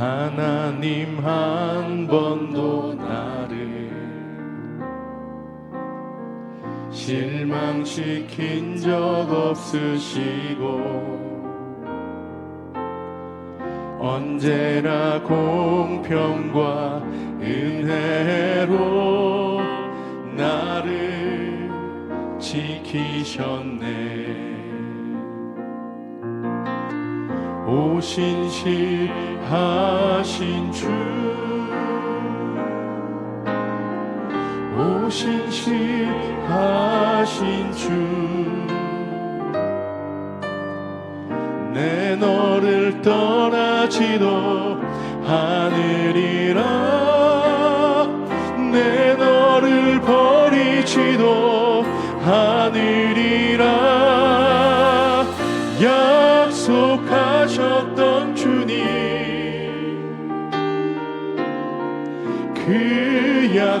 하나님 한 번도 나를 실망시킨 적 없으시고 언제나 공평과 은혜로 나를 지키셨네. 오신 실 하신 주. 오신실하신 주. 내 너를 떠나지도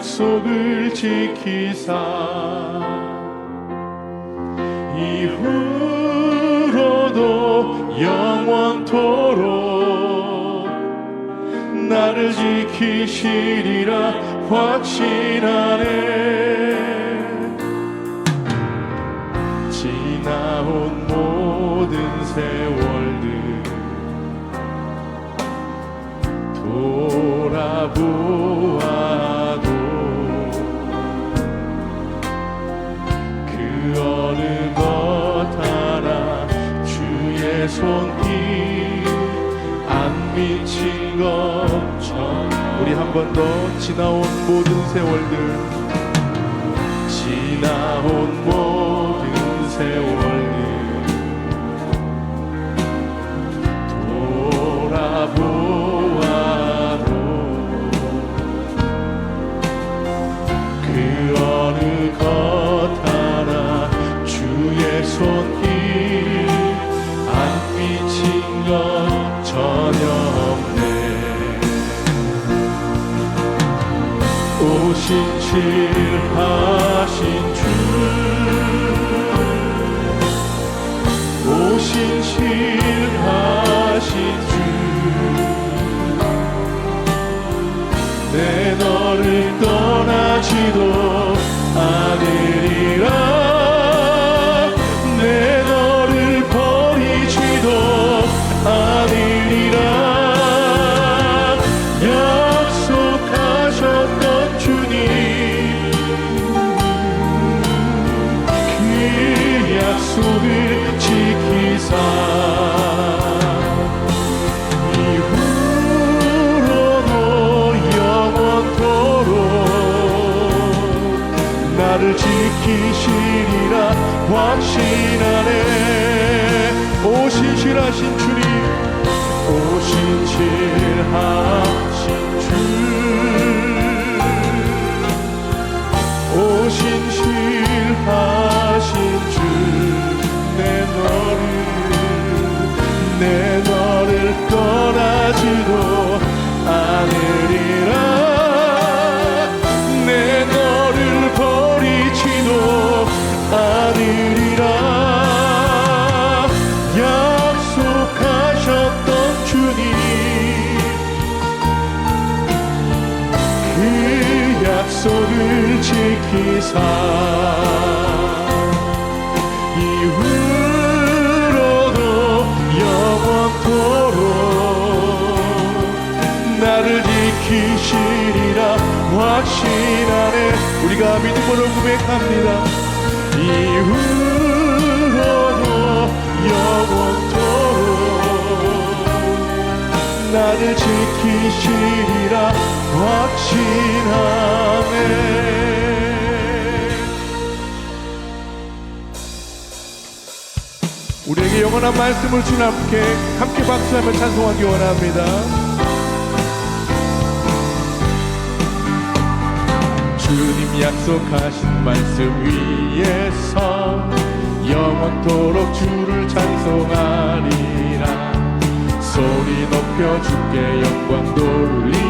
약속을 지키사 이후로도 영원토록 나를 지키시리라 확신하네 지나온 모든 세월들 돌아보 것처럼 우리 한 번 더 지나온 모든 세월들. 지나온 모든 세월 오신실하신 주. 오신실하신 주 약속을 지키사. 이후로도 영원토록 나를 지키시리라. 확신하네 오신실하신 주님 오신실하 약속을 지키사 이후로도 영원토록 나를 지키시리라. 확신하네 우리가 믿음으로 고백합니다. 이후로도 영원토록 나를 지키시리라 확신하네. 우리에게 영원한 말씀을 주는 함께 함께 박수하며 찬송하기 원합니다. 주님 약속하신 말씀 위에서 영원토록 주를 찬송하리라. 소리 높여 주께 영광 돌리며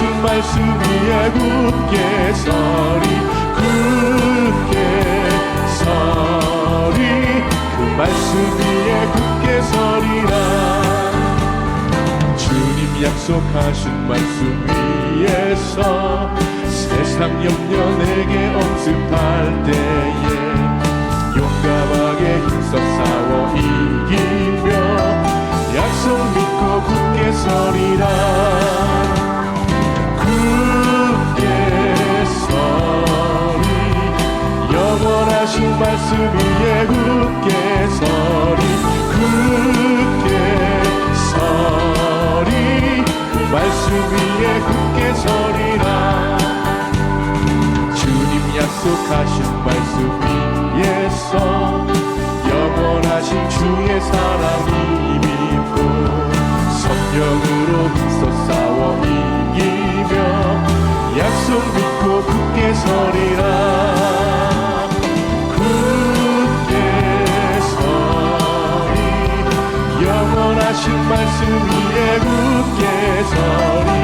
하신 말씀 위에 굳게 서리 굳게 서리. 그 말씀 위에 굳게 서리라. 주님 약속하신 말씀 위에서 세상 염려 내게 엄습할 때 하신 말씀 위에 굳게 서리 굳게 서리. 그 말씀 위에 굳게 서리라. 주님 약속하신 말씀 위에서 영원하신 주의 사랑이 말씀 위에 굳게 서리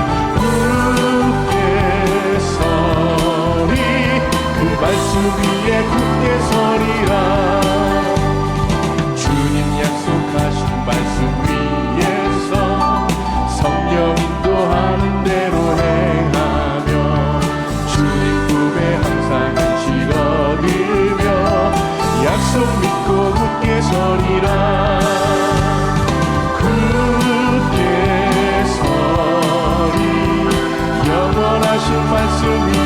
영원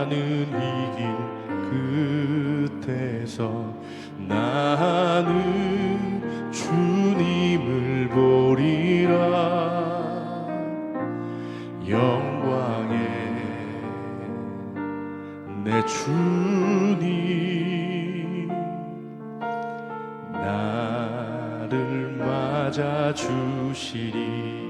가는 이 길 끝에서 나는 주님을 보리라. 영광의 내 주님 나를 맞아 주시리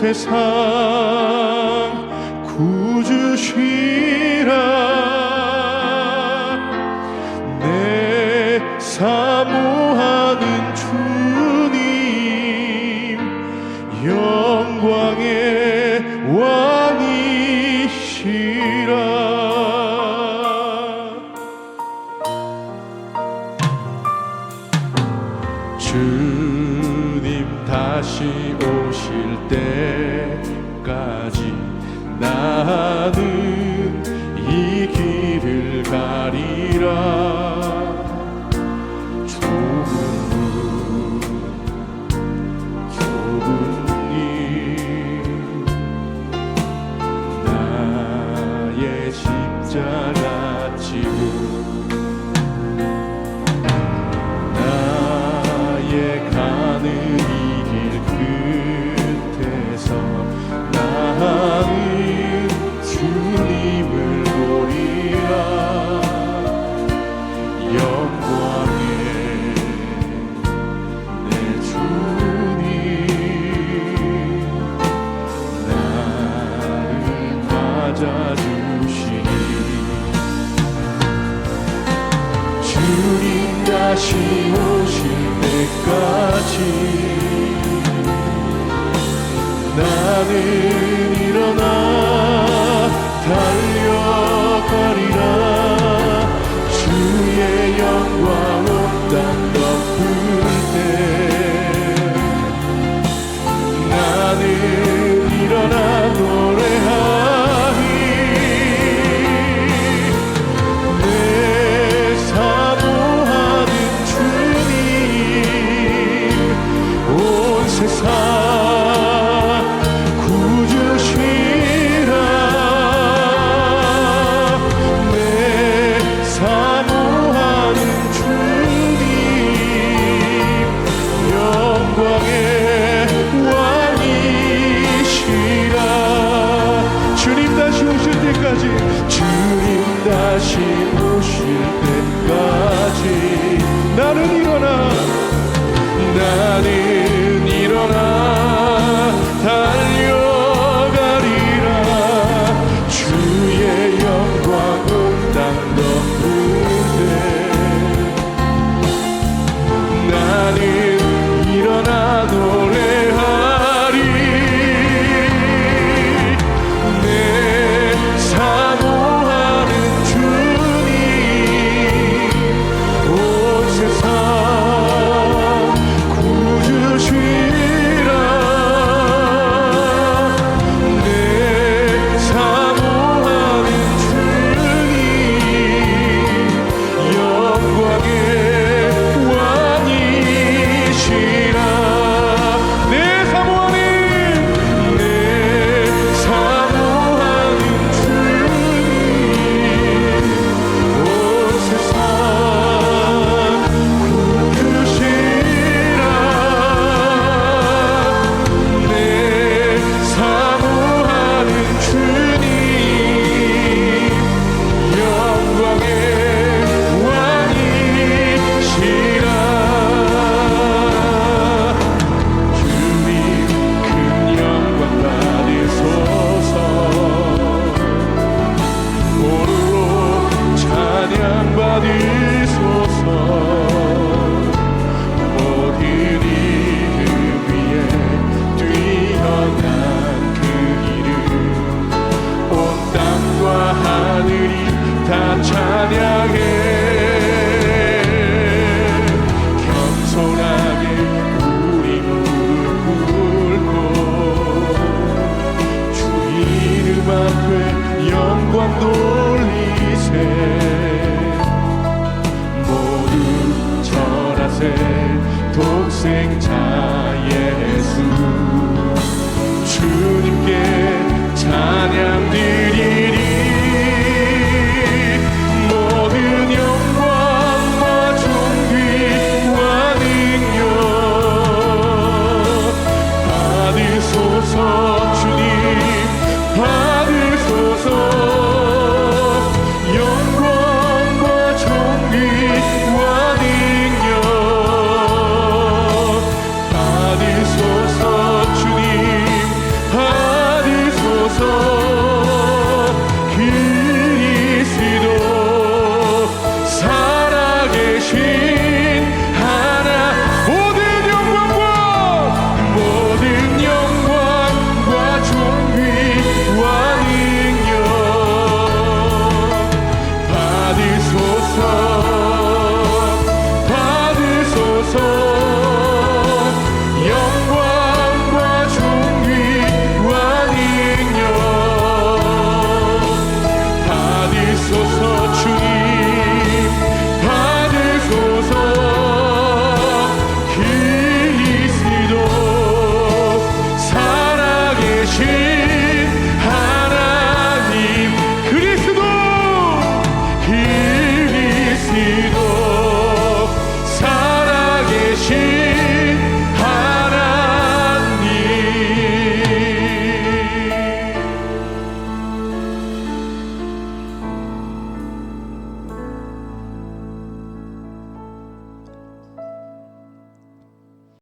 세상 구주시라. 내 사모